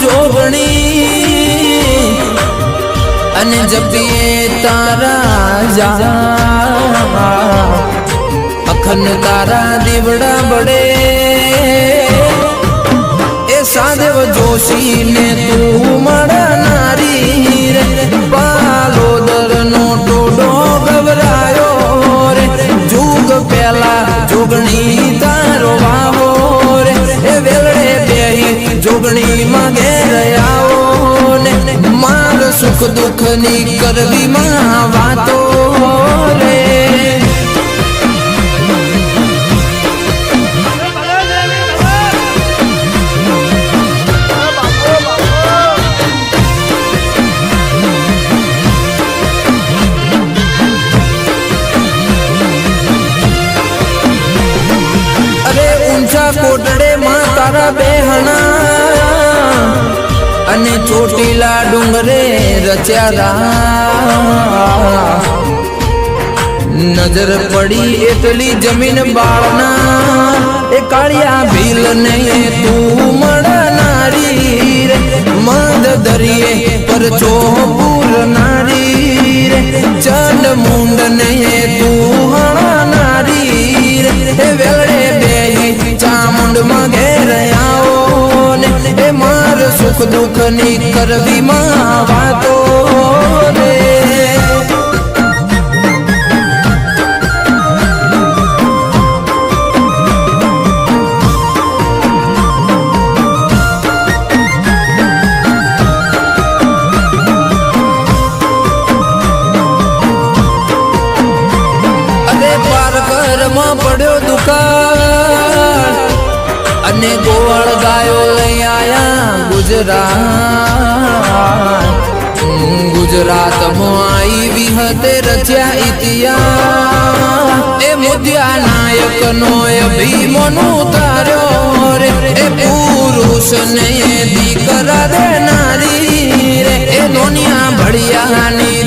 જોગણી અને જપીએ તારા જા અખન તારા દીવડા બડે એ સાધવ જોશી ને તું મળનારી સુખ દુઃખની કરવી માં વાતો રે. કોટડે માં તારા બેહણા. અને ચોટીલા ડુંગરે નજર પડી એટલી જમીન બાળના. એ કાળિયા ભીલ ને તું મળનારી મદ દરિયે પર ચોપુર નારી રે. ચંડ મુંડ ને તું ને. એ સુખ દુઃખની કરવી માં પારકરમાં પડ્યો દુકાળ અને ગોવાળ ગાયો લઈ આયા ગુજરાત. ગુજરાતમાં આવી વિહતે રચ્યા ઇતિહાસ. એ મુદ્યા નાયક નો અભિમનો તાર્યો રે. એ પુરુષ ને દીકરા રે નારી રે. એ નોનિયા ભળિયાની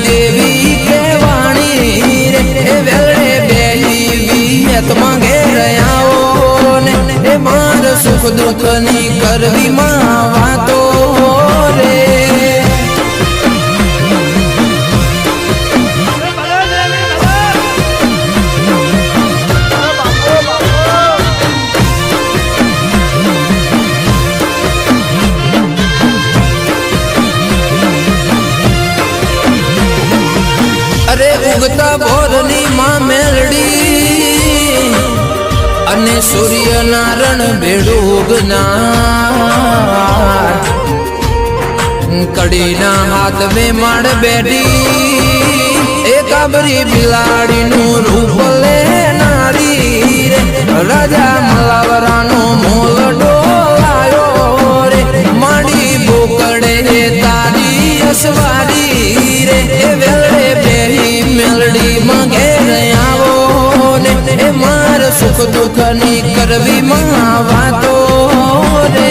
કરવી માં વાતો રે. અરે ઉગતા ભોરની માં મેલડી અને સૂર્યનારાયણ ભેડું ઉગનાર. કડીના હાથ મે માડ બેઠી, એ કાબરી બિલાડીનું રૂપ લેનારી રે. રાજા મલાવરાનો મોલ ડોલાયો રે. માડી બોકડે તારી અસવારી રે. એ વેલડે બેહી મેલડી સુખ દુઃખ કરવી વાતો રે.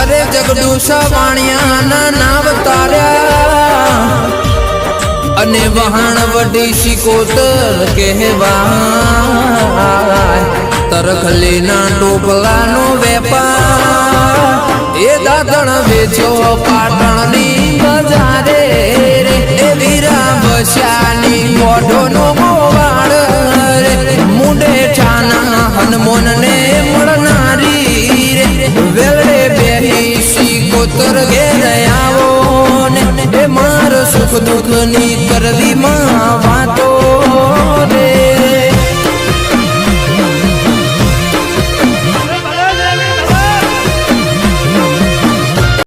અરે જગડુસા વાણિયાના નાવ તાર્યા. અને વહાણ વડી શિકોતર કહેવાય. તરખલીના ટોપલાનો વેપાર. એ દાદણ વેચો પાટણની સુખ દુઃખની કરવી માં વાતો